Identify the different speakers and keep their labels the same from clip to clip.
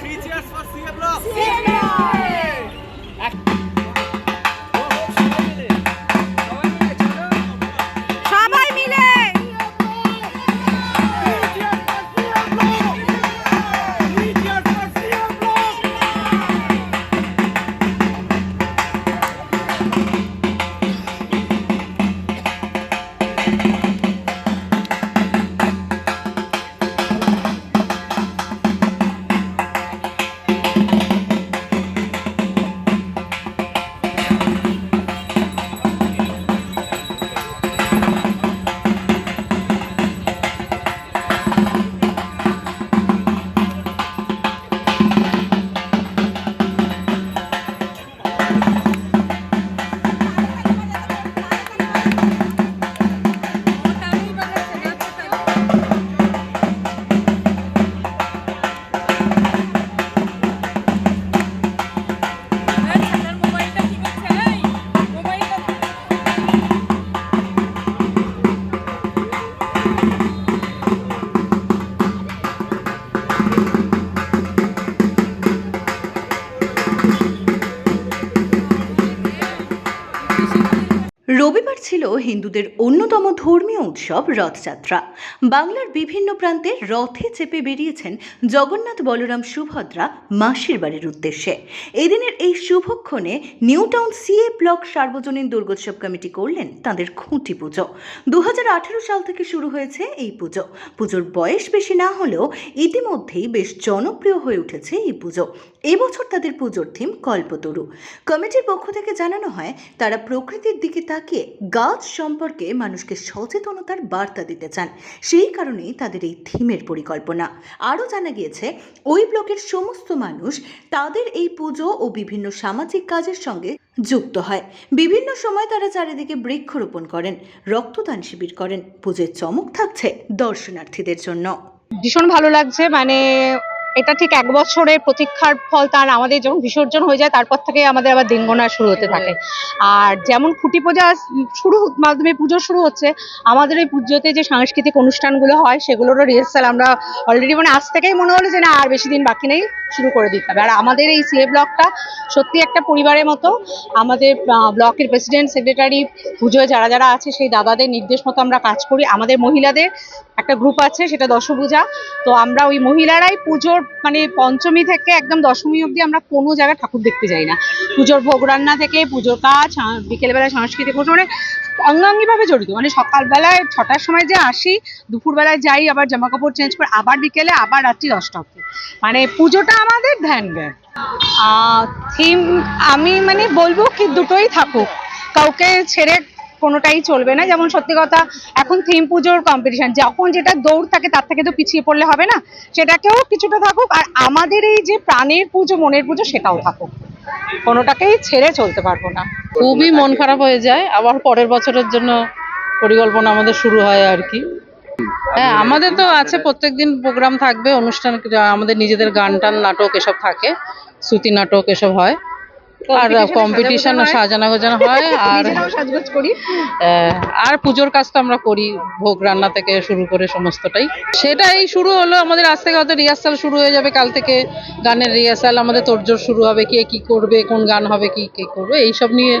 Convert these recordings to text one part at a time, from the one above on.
Speaker 1: Three cheers for CM Block.
Speaker 2: Thank you. ছিল হিন্দুদের অন্যতম ধর্মীয় উৎসব রথযাত্রা। বাংলার বিভিন্ন প্রান্তে রথে চেপে বেরিয়েছেন জগন্নাথ বলরাম সুভদ্রা মাসির বাড়ির উদ্দেশ্যে। এদিনের এই শুভক্ষণে নিউ টাউন সিএ ব্লক সার্বজনীন দুর্গোৎসব কমিটি করলেন তাদের খুঁটি পুজো। দু হাজার আঠেরো সাল থেকে শুরু হয়েছে এই পুজো। পুজোর বয়স বেশি না হলেও ইতিমধ্যেই বেশ জনপ্রিয় হয়ে উঠেছে এই পুজো। এবছর তাদের পুজোর থিম কল্পতরু। কমিটির পক্ষ থেকে জানানো হয়, তারা প্রকৃতির দিকে তাকিয়ে গাছ সম্পর্কে মানুষকে সচেতনতার বার্তা দিতে চান। সেই কারণেই তাদের এই থিমের পরিকল্পনা। আরও জানা গিয়েছে, ওই ব্লকের সমস্ত মানুষ তাদের এই পুজো ও বিভিন্ন সামাজিক কাজের সঙ্গে যুক্ত হয়। বিভিন্ন সময় তারা চারিদিকে বৃক্ষরোপণ করেন, রক্তদান শিবির করেন। পুজোর চমক থাকছে দর্শনার্থীদের জন্য।
Speaker 3: ভীষণ ভালো লাগছে মানে এটা ঠিক এক বছরের প্রতীক্ষার ফল তার আমাদের যখন বিসর্জন হয়ে যায়, তারপর থেকে আমাদের আবার দিন গোনা শুরু হতে থাকে। আর যেমন খুঁটি পূজা শুরু মাধ্যমে পুজো শুরু হচ্ছে, আমাদের এই পুজোতে যে সাংস্কৃতিক অনুষ্ঠানগুলো হয়, সেগুলোরও রিহার্সাল আমরা অলরেডি মানে আজ থেকেই মনে হলো যে না, আর বেশি দিন বাকি নেই, শুরু করে দিতে হবে। আর আমাদের এই সিএ ব্লকটা সত্যি একটা পরিবারের মতো, আমাদের ব্লকের প্রেসিডেন্ট সেক্রেটারি পুজোয় যারা যারা আছে, সেই দাদাদের নির্দেশ মতো আমরা কাজ করি। আমাদের মহিলাদের একটা গ্রুপ আছে, সেটা দশপূজা। তো আমরা ওই মহিলারাই পুজোর মানে পঞ্চমী থেকে একদম দশমী অবধি আমরা কোনো জায়গায় ঠাকুর দেখতে যাই না। পুজোর ভোগ রান্না থেকে, পুজোর কাজ বিকেলবেলায় সাংস্কৃতিক অনুষ্ঠান মানে অঙ্গাঙ্গিভাবে জড়িত। মানে সকালবেলায় ছটার সময় যে আসি, দুপুরবেলায় যাই, আবার জামা কাপড় চেঞ্জ করে আবার বিকেলে, আবার রাত্রি দশটা অবধি। মানে পুজোটা আমাদের ধ্যান জ্ঞান থিম আমি মানে বলব কি দুটোই থাকুক। কাউকে ছেড়ে কোনোটাই চলবে না। যেমন সত্যি কথা, এখন থিম পুজোর কম্পিটিশন যখন যেটা দৌড় থাকে তার থেকে তো পিছিয়ে পড়লে হবে না। সেটাকেও কিছুটা থাকুক, আর আমাদের এই যে প্রাণের পুজো, মনের পুজো, সেটাও থাকুক। কোনোটাকেই ছেড়ে চলতে পারব না।
Speaker 4: খুবই মন খারাপ হয়ে যায়। আবার পরের বছরের জন্য পরিকল্পনা আমাদের শুরু হয় আর কি। হ্যাঁ আমাদের তো আছে, প্রত্যেকদিন প্রোগ্রাম থাকবে, অনুষ্ঠান, আমাদের নিজেদের গান টান নাটক এসব থাকে, শ্রুতি নাটক এসব হয়। আর কম্পিটিশন সাজানো গোজানো হয় আর
Speaker 3: সাজগোজ করি।
Speaker 4: আর পুজোর কাজ তো আমরা করি ভোগ রান্না থেকে শুরু করে সমস্তটাই। সেটাই শুরু হলো আমাদের আজ থেকে হয়তো রিহার্সাল শুরু হয়ে যাবে কাল থেকে গানের রিহার্সাল আমাদের তোড়জোড় শুরু হবে কে কি করবে কোন গান হবে কি কে করবে এইসব নিয়ে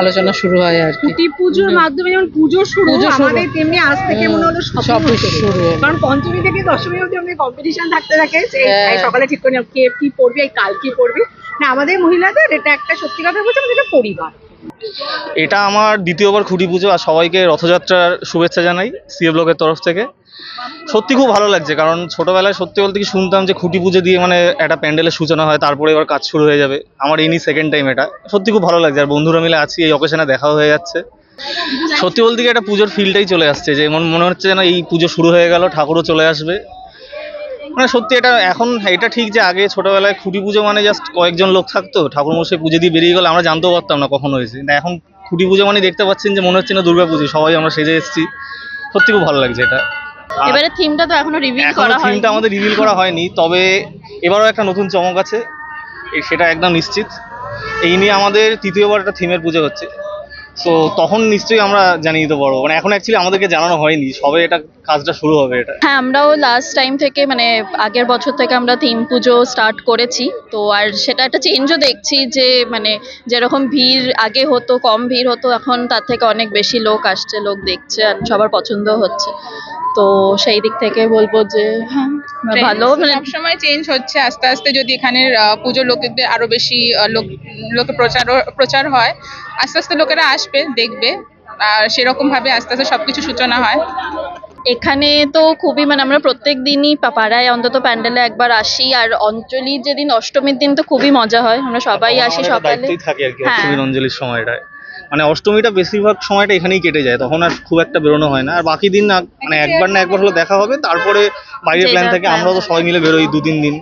Speaker 4: আলোচনা শুরু হয় আর কি।
Speaker 3: পুজোর মাধ্যমে যেমন পুজো শুরু আমাদের তেমনি আজ থেকে মনে হলো
Speaker 4: সব শুরু।
Speaker 3: কারণ পঞ্চমী থেকে দশমী অবধি আমাদের কম্পিটিশন থাকতে থাকে যে
Speaker 4: হ্যাঁ।
Speaker 3: সকালে ঠিক করে কে কি পড়বি কাল কি পড়বি না, আমাদের মহিলাদের এটা একটা সত্যি কথা বলছে আমাদের এটা পরিবার।
Speaker 1: এটা আমার দ্বিতীয়বার খুঁটি পুজো আর সবাইকে রথযাত্রার শুভেচ্ছা জানাই সিএ ব্লকের তরফ থেকে। সত্যি খুব ভালো লাগছে কারণ ছোটবেলায় সত্যি বলতে কি শুনতাম যে খুঁটি পুজো দিয়ে মানে একটা প্যান্ডেলের সূচনা হয়, তারপরে এবার কাজ শুরু হয়ে যাবে। আমার এনি সেকেন্ড টাইম এটা। সত্যি খুব ভালো লাগছে আর বন্ধুরা মিলে আছি, এই অকেশনে দেখাও হয়ে যাচ্ছে। সত্যি বলতে কি একটা পুজোর ফিলটাই চলে আসছে যে মনে হচ্ছে যেন এই পুজো শুরু হয়ে গেল, ঠাকুরও চলে আসবে। মানে সত্যি এটা এখন এটা ঠিক যে আগে ছোটবেলায় খুঁটি পুজো মানে জাস্ট কয়েকজন লোক থাকতো ঠাকুর মশাই পুজো দিয়ে বেরিয়ে গেলো আমরা জানতেও পারতাম না কখন হয়েছে। কিন্তু এখন খুঁটি পুজো মানে দেখতে পাচ্ছেন যে মনে হচ্ছে না দুর্গা পুজো সবাই আমরা সেজে এসেছি। সত্যি খুব ভালো লাগছে এটা।
Speaker 2: এবারে থিমটা তো এখনও রিভিল করা হয়
Speaker 1: থিমটা আমাদের রিভিল করা হয়নি তবে এবারও একটা নতুন চমক আছে সেটা একদম নিশ্চিত। এই নিয়ে আমাদের তৃতীয়বার একটা থিমের পুজো হচ্ছে। তো তখন নিশ্চয়ই আমরা জানিয়ে দিতে পারব। মানে এখন অ্যাকচুয়ালি আমাদেরকে জানানো হয়নি সবে এটা কাজটা শুরু হবে এটা।
Speaker 5: হ্যাঁ আমরাও লাস্ট টাইম থেকে মানে আগের বছর থেকে আমরা থিম পুজো স্টার্ট করেছি। তো আর সেটা একটা চেঞ্জও দেখছি যে মানে যেরকম ভিড় আগে হতো কম ভিড় হতো এখন তার থেকে অনেক বেশি লোক আসছে লোক দেখছে আর সবার পছন্দ হচ্ছে। তো সেই দিক থেকে বলব যে হ্যাঁ ভালো মানে
Speaker 6: সবসময় চেঞ্জ হচ্ছে। আস্তে আস্তে যদি এখানের আহ, পুজো লোকেদের আরও বেশি লোক লোকে প্রচার প্রচার হয় আস্তে আস্তে লোকেরা আসবে দেখবে। আর সেরকম ভাবে আস্তে আস্তে সবকিছু সূচনা হয়।
Speaker 5: এখানে তো খুবই মানে আমরা প্রত্যেক দিনই পা- পাড়ায় অন্তত প্যান্ডেলে একবার আসি। আর অঞ্জলির যেদিন অষ্টমীর দিন তো খুবই মজা হয়। আমরা সবাই আসি সকালে।
Speaker 1: থাকে আর কি
Speaker 5: হ্যাঁ।
Speaker 1: অষ্টমীর অঞ্জলির সময়টায়। মানে অষ্টমীটা বেশিরভাগ সময়টা এখানেই কেটে যায়। তখন আর খুব একটা বেরোনো হয় না। আর বাকি দিন না মানে একবার না একবার হলো দেখা হবে। তারপরে বাইরের প্ল্যান থাকে। আমরাও তো সবাই মিলে বেরোই দু তিন দিন।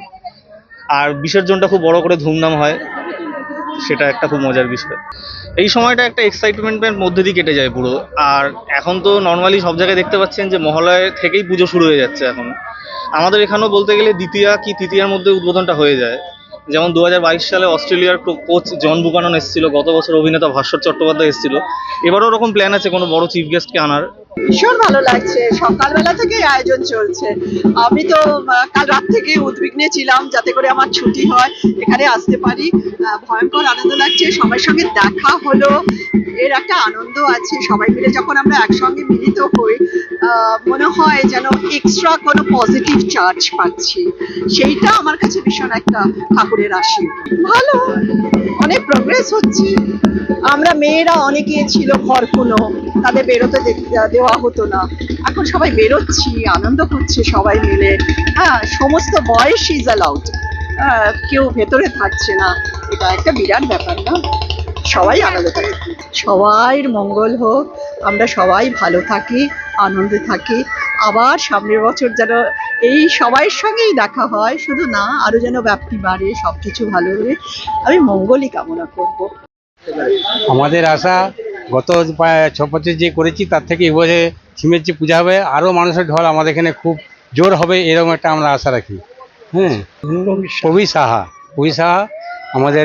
Speaker 1: আর বিসর্জনটা খুব বড় করে ধুমধাম হয়। সেটা একটা খুব মজার বিষয়। এই সময়টা একটা এক্সাইটমেন্টের মধ্যে দিয়ে কেটে যায় পুরো। আর এখন তো নর্মালি সব জায়গায় দেখতে পাচ্ছেন যে মহালয় থেকেই পুজো শুরু হয়ে যাচ্ছে এখন। আমাদের এখানেও বলতে গেলে দ্বিতীয়া কি তৃতীয়ার মধ্যে উদ্বোধনটা হয়ে যায়। যেমন দু হাজার বাইশ সালে অস্ট্রেলিয়ার কোচ জন বুকানন এসেছিল, গত বছর অভিনেতা ভাস্বর চট্টোপাধ্যায় এসেছিল। এবারও ওরকম প্ল্যান আছে কোনো বড় চিফ গেস্টকে আনার।
Speaker 7: ভীষণ ভালো লাগছে। সকালবেলা থেকে আয়োজন চলছে। আমি তো কাল রাত থেকে উদ্বিগ্নে ছিলাম যাতে করে আমার ছুটি হয়, এখানে আসতে পারি। ভয়ঙ্কর আনন্দ লাগছে, সবার সঙ্গে দেখা হলো। এর একটা আনন্দ আছে, সবাই মিলে যখন আমরা একসঙ্গে মিলিত হই মনে হয় যেন এক্সট্রা কোনো পজিটিভ চার্জ পাচ্ছি, সেইটা আমার কাছে ভীষণ একটা ঠাকুরের আশীর্বাদ ভালো, অনেক প্রোগ্রেস হচ্ছে। আমরা মেয়েরা অনেকে ছিল ঘরকুনো তাদের বেরোতে দেওয়া হতো না। এখন সবাই বেরোচ্ছি, আনন্দ করছে সবাই মিলে। হ্যাঁ সমস্ত বয়স ইজ অ্যালাউড কেউ ভেতরে থাকছে না। এটা একটা বিরাট ব্যাপার না। সবাই আনন্দ থাকে। সবাইয়ের মঙ্গল হোক, আমরা সবাই ভালো থাকি। আনন্দে থাকি। আবার সামনের বছর যেন এই সবাইয়ের সঙ্গেই দেখা হয়। শুধু না, আরও যেন ব্যাপ্তি বাড়ে সব কিছু ভালো হবে আমি মঙ্গলই কামনা করব।
Speaker 8: আমাদের আশা, গত ছ বছর যে করেছি, তার থেকে এবছরে থিমের যে পূজা হবে। আরও মানুষের ঢল আমাদের এখানে খুব জোর হবে, এরকম একটা আমরা আশা রাখি। হ্যাঁ? কবি সাহা কবি সাহা আমাদের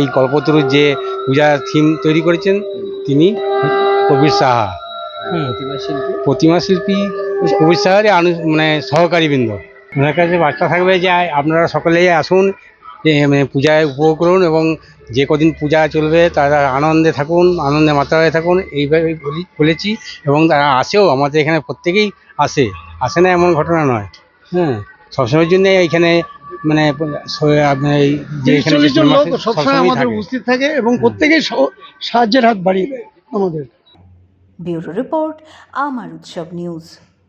Speaker 8: এই কল্পতরুর যে পূজা থিম তৈরি করেছেন তিনি কবির সাহা। প্রতিমা শিল্পী? কবির মানে সহকারী বৃন্দ। ওনার কাছে বার্তা থাকবে যে আপনারা সকলেই আসুন মানে পূজায় উপভোগ করুন এবং যে কদিন পূজা চলবে তারা আনন্দে থাকুন আনন্দে মাতায় থাকুন। এইভাবে বলি বলেছি এবং তারা আসেও। আমাদের এখানে প্রত্যেকেই আসে। আসে না এমন ঘটনা নয়। হ্যাঁ। সবসময়ের জন্য এখানে মানে
Speaker 9: উপস্থিত থাকে এবং প্রত্যেকেই সহ- সাহায্যের হাত বাড়িয়ে দেয় আমাদের।
Speaker 2: ব্যুরো রিপোর্ট আমার উৎসব নিউজ।